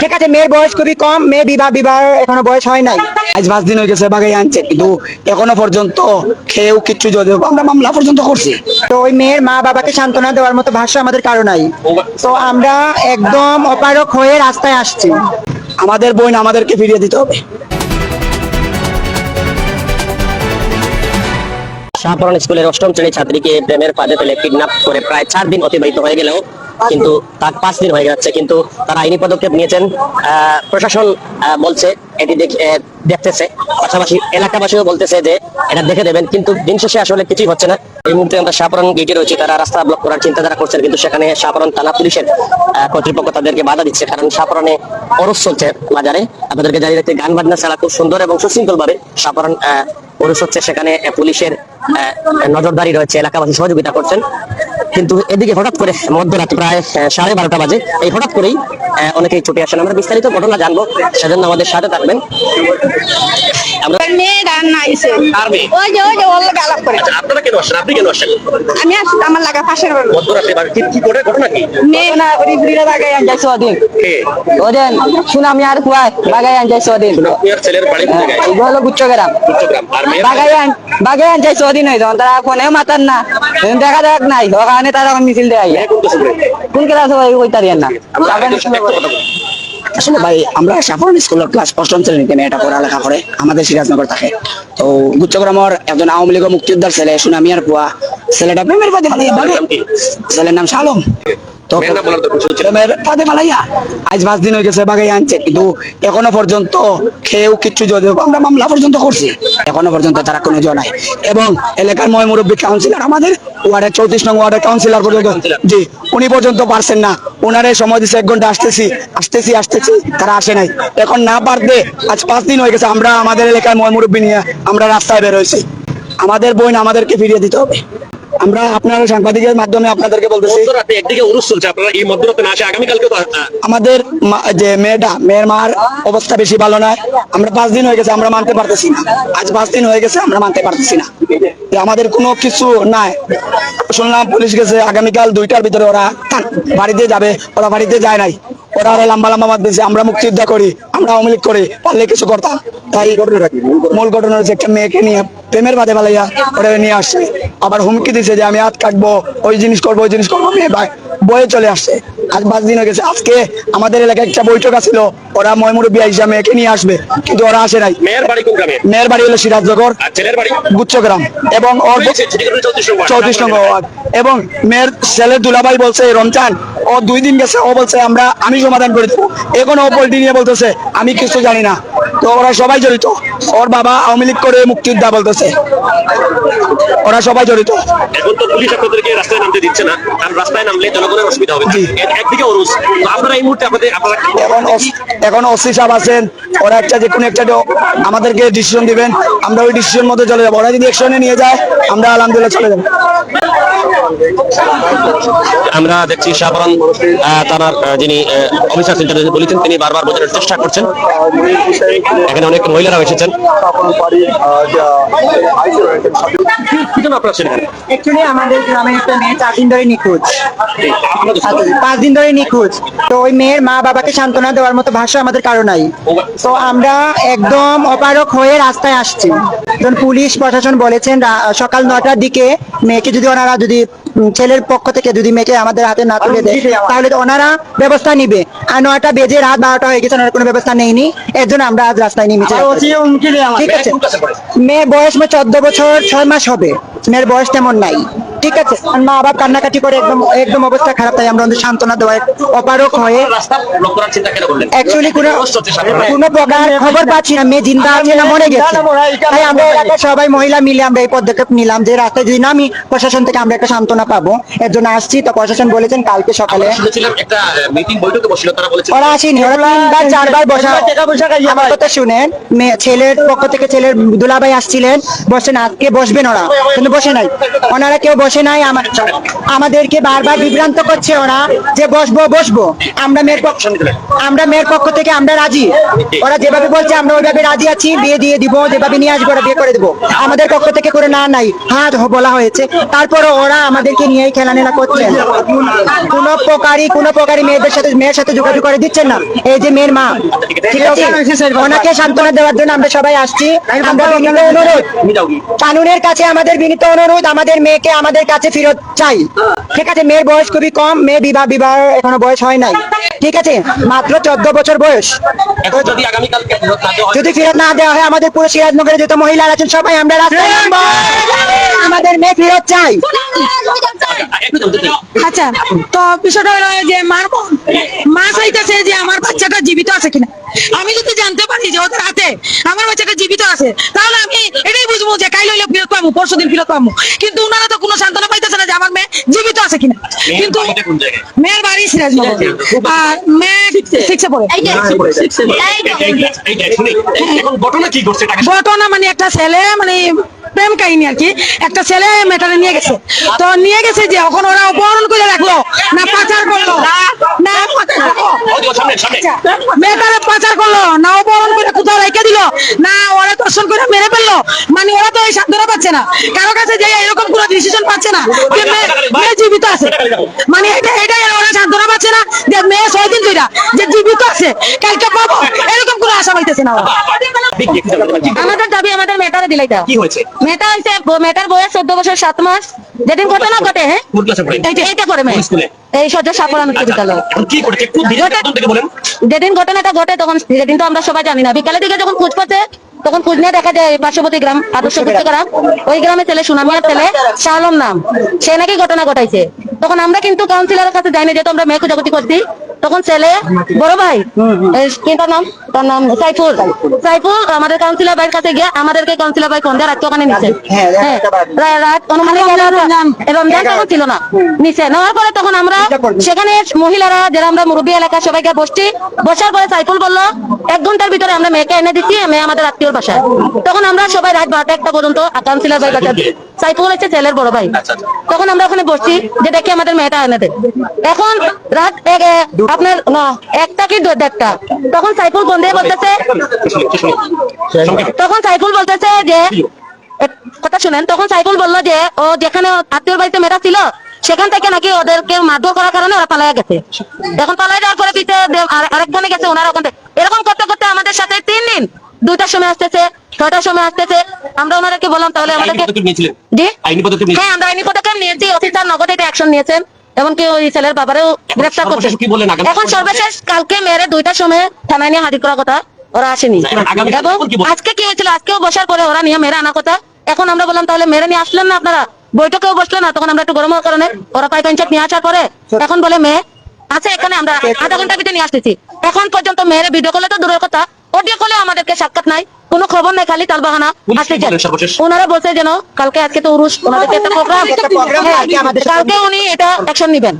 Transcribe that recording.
ঠিক আছে, মেয়ের বয়স খুবই কম, মেয়ে বিবাহ বিবাহ এখনও বয়স হয় নাই। আজ পাঁচ দিন হয়ে গেছে, বাগাই আনছে, কিন্তু এখনও পর্যন্ত খেয়েও কিচ্ছু যদি আমরা মামলা পর্যন্ত করছি। তো ওই মেয়ের মা বাবাকে সান্ত্বনা দেওয়ার মতো ভাষা আমাদের কারও নাই। তো আমরা একদম অপারক হয়ে রাস্তায় আসছি। আমাদের বোন আমাদেরকে ফিরিয়ে দিতে হবে। শাহপুরান স্কুলের অষ্টম শ্রেণির ছাত্রীকে প্রেমের ফাঁদে ফেলে কিডন্যাপ করে প্রায় চার দিন অতিবাহিত হয়ে গেলেও কিন্তু তার পাঁচ দিন হয়ে যাচ্ছে, কিন্তু তারা আইনি পদক্ষেপ নিয়েছেন। প্রশাসন বলছে, এটি দেখতেছে। পাশাপাশি এলাকাবাসীও বলতেছে যে এটা দেখে দেবেন, কিন্তু দিন শেষে আসলে কিছুই হচ্ছে না। এই মুহূর্তে আমরা শাহপুরান গেটে রয়েছি, তারা রাস্তা ব্লক করার চিন্তাধারা করছেন, কিন্তু সেখানে শাহপুরান থানা পুলিশের কর্তৃপক্ষ তাদেরকে বাধা দিচ্ছে, কারণ শাহপুরানে অরস চলছে বাজারে। আপনাদেরকে জানিয়ে রাখতে গান বাজনা ছাড়া খুব সুন্দর এবং সুশৃঙ্খল ভাবে শাহপুরান পুরুষ হচ্ছে। সেখানে পুলিশের নজরদারি রয়েছে, এলাকাবাসী সহযোগিতা করছেন। কিন্তু এদিকে হঠাৎ করে মধ্যরাত প্রায় সাড়ে বারোটা বাজে। এই হঠাৎ করেই অনেকেই ছুটে আসেন। আমরা বিস্তারিত ঘটনা জানব। সেজন্য আমাদের সাথে থাকবেন। আমরা মেয়ে রান্না আইছে ওই যে ওই যে ওর লগে আলাপ করে। আপনারা কেন আসছেন? আপনি কেন আসছেন? আমি আসছি আমার লাগা পাশের বাড়ি। মধ্যরাতে বা কি কি করে ঘটনা কি? মেয়ে না ওরি বুড়িরা বাগাই আনজাইছে ওদিন কে? ওদিন সুনামি আর কুয়াই বাগাই আনজাইছে ওদিন আপনি আর ছেলের বাড়ি কোথায়? গায়ে এগুলো হলো গুচ্ছগ্রাম। চট্টগ্রাম আর মেয়ের বাগাই আন বাগাই আনজাইছে ওদিন হইতো তারা ফোনেও মাতার না। দেখা যাক নাই। ওখানে তারা মিছিল দেয়। কোন পড়ে? ওই ওই তারিয়ান না। আমরা আসলে ভাই, আমরা সাফরন স্কুলের ক্লাস অষ্টম শ্রেণীতে মেয়েটা পড়ালেখা করে, আমাদের সিরাজনগর থাকে। তো গুচ্ছগ্রামের একজন আওয়ামী লীগ মুক্তিযোদ্ধার ছেলে, সুনামিয়ার পুয়া। ছেলেটা প্রেমের বাদে? ছেলের নাম শালম। তো মেয়ের নাম বলার দরকার ছিল। প্রেমের ফাঁদে ফালাইয়া আজ পাঁচ দিন হয়ে গেছে বাগাই আনছে কিন্তু এখনও পর্যন্ত খেয়েও কিচ্ছু আমরা মামলা পর্যন্ত করছি। এখনও পর্যন্ত তারা কোনো জয় এবং এলাকার ময় মুরব্বী কাউন্সিলর আমাদের ওয়ার্ডের চৌত্রিশ নং ওয়ার্ডের কাউন্সিলর পর্যন্ত জি উনি পর্যন্ত পারছেন না। ওনারে সময় দিচ্ছে এক ঘণ্টা আসতেছি আসতেছি আসতেছি তারা আসে নাই। এখন না পারতে আজ পাঁচ দিন হয়ে গেছে আমরা আমাদের এলাকার ময় মুরব্বী নিয়ে আমরা রাস্তায় বেরোইছি আমাদের বোন আমাদেরকে ফিরিয়ে দিতে হবে। আমরা আপনারা সাংবাদিকের মাধ্যমে আপনাদেরকে বলতেছি। একদিকে উরুস চলছে আপনারা এই মধ্যরাতে না আসে আগামীকালকে আমাদের যে মেয়েটা মেয়ের মার অবস্থা বেশি ভালো নয়। আমরা পাঁচ দিন হয়ে গেছে আমরা মানতে পারতেছি না। আজ পাঁচ দিন হয়ে গেছে আমরা মানতে পারতেছি না। যে আমাদের কোনো কিছু নাই। শুনলাম পুলিশ গেছে আগামীকাল দুইটার ভিতরে ওরা বাড়িতে যাবে ওরা বাড়িতে যায় নাই। ওরা আরও লম্বা লম্বা মাত দিয়েছে আমরা মুক্তিযুদ্ধ করি আমরা আওয়ামী লীগ করি পারলে কিছু করতাম তাই মূল ঘটনা? হচ্ছে একটা মেয়েকে নিয়ে প্রেমের বাদে বালাইয়া ওরা নিয়ে আসছে। আবার হুমকি দিছে যে আমি হাত কাটবো ওই জিনিস করব ওই জিনিস করব মেয়ে ভাই বয়ে চলে আসছে। আজ পাঁচ দিন হয়ে গেছে আজকে আমাদের এলাকায় একটা বৈঠক আছিল ওরা ময়মুরব্বী আইসা মেয়েকে নিয়ে আসবে কিন্তু ওরা আসে নাই। মেয়ের বাড়ি কোন গ্রামে? মেয়ের বাড়ি হলো সিরাজনগর ছেলের বাড়ি? গুচ্ছগ্রাম এবং ওর চৌত্রিশ নম্বর। ওয়ার্ড। এবং মেয়ের ছেলের দুলাভাই বলছে রমজান ও দুই দিন গেছে ও বলছে আমরা আমি সমাধান করে দেবো। এখন ও পোল্ট্রি নিয়ে বলতেছে আমি কিছু জানি না। তো ওরা সবাই জড়িত। ওর বাবা আওয়ামী লীগ করে মুক্তিযোদ্ধা বলতেছে। ওরা সবাই জড়িত। এখন তো পুলিশ আপনাদেরকে রাস্তায় নামতে দিচ্ছে না। কারণ রাস্তায় নামলে জনগণের অসুবিধা হবে। একদিকে অরুস তো আপনারা এই মুহূর্তে আপনাদের আপনারা এখন ওস- সাহেব আছেন ওরা একটা যে কোনো একটা আমাদেরকে ডিসিশন দিবেন। আমরা ওই ডিসিশন মধ্যে চলে যাব। ওরা যদি অ্যাকশনে নিয়ে যায় আমরা আলহামদুলিল্লাহ চলে যাব। আমরা দেখছি শাহপুরান থানার যিনি অফিসার সেন্টার বলেছেন তিনি বারবার বোঝানোর চেষ্টা করছেন। এখানে অনেক মহিলারা এসেছেন। আমাদের গ্রামের একটা মেয়ে চার দিন ধরে নিখোঁজ। পাঁচ দিন ধরে নিখোঁজ। তো ওই মেয়ের মা বাবাকে সান্ত্বনা দেওয়ার মতো ভাষা আমাদের কারও নাই। তো আমরা একদম অপারক হয়ে রাস্তায় আসছি। যখন পুলিশ প্রশাসন বলেছেন সকাল নটার দিকে মেয়েকে যদি ওনারা যদি ছেলের পক্ষ থেকে যদি মেয়েকে আমাদের হাতে না তুলে দেয় তাহলে ওনারা ব্যবস্থা নিবে। আর নয়টা বেজে রাত বারোটা হয়ে গেছে ওনারা কোনো ব্যবস্থা নেয়নি। এর জন্য আমরা আজ রাস্তায় নেমেছি। ঠিক আছে। মেয়ের বয়স মেয়ে চোদ্দ বছর ছয় মাস হবে। মেয়ের বয়স তেমন নাই। ঠিক আছে মা বাবা কান্নাকাটি করে একদম একদম অবস্থা খারাপ তাই আমরা সান্ত্বনা দেওয়া অপারক হয়ে অ্যাকচুয়ালি কোনো। কোনো প্রকার খবর পাচ্ছি না মেয়ে জিন্দা আছে না মরে গেছে। তাই আমরা এলাকার সবাই মহিলা মিলে আমরা এই পদক্ষেপ নিলাম যে রাস্তায় যদি নামি প্রশাসন থেকে আমরা একটা সান্ত্বনা পাবো এর জন্য আসছি। তো প্রশাসন বলেছেন কালকে সকালে ওরা আসেনি ওরা তিনবার চারবার বসা আমার কথা শুনেন মেয়ে- ছেলের পক্ষ থেকে ছেলের দুলাভাই আসছিলেন বসেন আজকে বসবেন ওরা কিন্তু বসে নাই। ওনারা কেউ বসে বসে নাই আমা- আমাদেরকে বারবার বিভ্রান্ত করছে ওরা যে বসবো বসবো। আমরা মেয়ের পক্ষ, আমরা মেয়ের পক্ষ থেকে আমরা রাজি। ওরা যেভাবে বলছে আমরা ওইভাবে রাজি আছি, বিয়ে দিয়ে দিব, যেভাবে নিয়ে আসব ওরা বিয়ে করে দেবো। আমাদের পক্ষ থেকে করে না নাই হ্যাঁ বলা হয়েছে। তারপরে ওরা আমাদেরকে নিয়েই খেলানেলা করছেন কোন প্রকারই কোন প্রকারই মেয়েদের সাথে, মেয়ের সাথে যোগাযোগ করে দিচ্ছেন না। এই যে মেয়ের মা, ঠিক আছে? ওনাকে সান্ত্বনা দেওয়ার জন্য আমরা সবাই আসছি। আমরা অনুরোধ। কানুনের কাছে আমাদের বিনীত অনুরোধ, আমাদের মেয়েকে, আমাদের কাছে ফেরত চাই। ঠিক আছে মেয়ের বয়স খুবই কম মেয়ে বিবাহ বিবাহ এখনও বয়স হয় নাই। ঠিক আছে মাত্র চোদ্দ বছর বয়স। যদি ফেরত না দেওয়া হয়, হয় আমাদের পুরো সিরাজনগরে যত মহিলারা আছেন সবাই আমরা রাস্তায় আমাদের মেয়ে ফেরত চাই। আচ্ছা তো বিষয়টা হলো যে মার মা চাইতেছে যে আমার বাচ্চাটা জীবিত আছে কিনা। আমি যদি জানতে পারি যে ওদের হাতে আমার বাচ্চাটা জীবিত আছে তাহলে আমি এটাই বুঝব যে কাইল হইলে ফেরত পাবো পরশু দিন ফেরত পাবো কিন্তু ওনারা তো কোনো সান্ত্বনা মেয়ে জীবিত আছে কিনা? কিন্তু? মেয়ের বাড়ি সিরাজনগর। আর মেয়ে সিক্সে পড়ে এইটা, শুনি। এখন ঘটনা কি ঘটছে টাকা? ঘটনা মানে একটা ছেলে মানে প্রেম কাহিনী আর কি। একটা ছেলে মেয়েটারে নিয়ে গেছে। তো নিয়ে গেছে যে এখন ওরা অপহরণ করে রাখল না পাচার করল না আচ্ছা, মেয়েটারে পাচার করল না অপহরণ করে কোথাও রেখে দিল না ওরা দর্শন করে মেরে ফেলল। মানে ওরা তো এই সাধ্যটা পাচ্ছে না। কারও কাছে যে এরকম কোনো ডিসিশন পাচ্ছে না যে মেয়ে জীবিত আছে। মানে এটা এটাই ওরা সান্ত্বনা পাচ্ছে না যে মেয়ে ছয় দিন ধরে যে জীবিত আছে কালকে পাবো। এরকম কোনো আশা পাইতেছে না। আমাদের দাবি আমাদের মেয়েটারে দিলাই দাও। কি হয়েছে? মেয়েটা হইছে মেয়েটার বয়স চোদ্দ বছর সাত মাস। যেদিন ঘটনা ঘটে হ্যাঁ? পড়ে? এইটা- মেয়ে। এই সহ্য সাফল্য বিদ্যালয় যেদিন ঘটনাটা ঘটে তখন সেদিন তো আমরা সবাই জানি না। বিকালের দিকে যখন খোঁজ করছে তখন খোঁজ নিয়ে দেখা যায় পার্শ্ববর্তী গ্রাম আদর্শ গ্রাম ওই গ্রামে ছেলে সুনামিয়ার ছেলে শাহলম নাম। সে নাকি ঘটনা ঘটাইছে। তখন আমরা কিন্তু কাউন্সিলরের কাছে যাইনি যেহেতু আমরা মেয়ে খোঁজাখুঁজি করছি। তখন ছেলে বড় ভাই? কি তার নাম? তার নাম সাইফুল। সাইফুল আমাদের কাউন্সিলর ভাইয়ের কাছে গিয়ে আমাদেরকে কাউন্সিলর ভাই ফোন দিয়ে রাত ওখানে নিচে হ্যাঁ, হ্যাঁ রাত অনুমানিক রমজান রমজান তখন ছিল না নিচে নেওয়ার পরে তখন আমরা সেখানে মহিলারা যারা আমরা মুরব্বী এলাকা সবাইকে বসছি বসার পরে সাইফুল বলল এক ঘণ্টার ভিতরে আমরা মেয়েকে এনে দিচ্ছি মেয়ে আমাদের আত্মীয় বাসায়। তখন আমরা সবাই রাত বারোটা একটা পর্যন্ত কাউন্সিলর ভাই কাছে সাইফুল হচ্ছে ছেলের বড় ভাই আচ্ছা, আচ্ছা। তখন আমরা ওখানে বসছি যে দেখি আমাদের মেয়েটা এনে দেয় এখন রাত আপনার একটা কি দেড়টা তখন সাইফুল বন্ধে বলতেছে। তখন সাইফুল বলতেছে যে কথা শুনেন তখন সাইফুল বলল যে ও যেখানে আত্মীয় বাড়িতে মেয়েটা ছিল সেখান থেকে নাকি ওদেরকে মারধর করার কারণে ওরা পালায় গেছে এখন পালায় যাওয়ার পরে পিছে দে- আর- আরেকজনে গেছে ওনারা ওখান থেকে এরকম করতে করতে আমাদের সাথে তিন দিন দুইটার সময় আসতেছে ছটার সময় আসতেছে। আমরা ওনাদেরকে বললাম তাহলে আমাদেরকে জি? হ্যাঁ আমরা আইনি পদক্ষেপ নিয়েছি। অফিসার নগদ এটা অ্যাকশন নিয়েছেন এমনকি ওই ছেলের বাবারেও গ্রেফতার করছে। এখন সর্বশেষ? কালকে মেয়েরে দুইটার সময় থানায় নিয়ে হাজির করার কথা ওরা আসেনি। এবং আজকে কি হয়েছিল? আজকেও বসার পরে ওরা নিয়ে মেরে আনার কথা। এখন আমরা বললাম তাহলে মেরে নিয়ে আসলেন না আপনারা? বৈঠকেও বসলেন না তখন আমরা একটু গরমের কারণে ওরা পাই পঞ্চায়েত নিয়ে আসার পরে এখন বলে মেয়ে আছে এখানে আমরা আধা ঘণ্টা ভিতরে নিয়ে আসতেছি। এখন পর্যন্ত মেয়ের ভিডিও কলে তো দূরের কথা অডিও কলে আমাদেরকে সাক্ষাৎ নাই কোনো খবর নাই খালি তার বাহানা? ওনারা বলছে যেন কালকে আজকে তো উরুষ ওনাদেরকে একটা প্রোগ্রাম। কালকে কালকে উনি এটা অ্যাকশন নিবেন।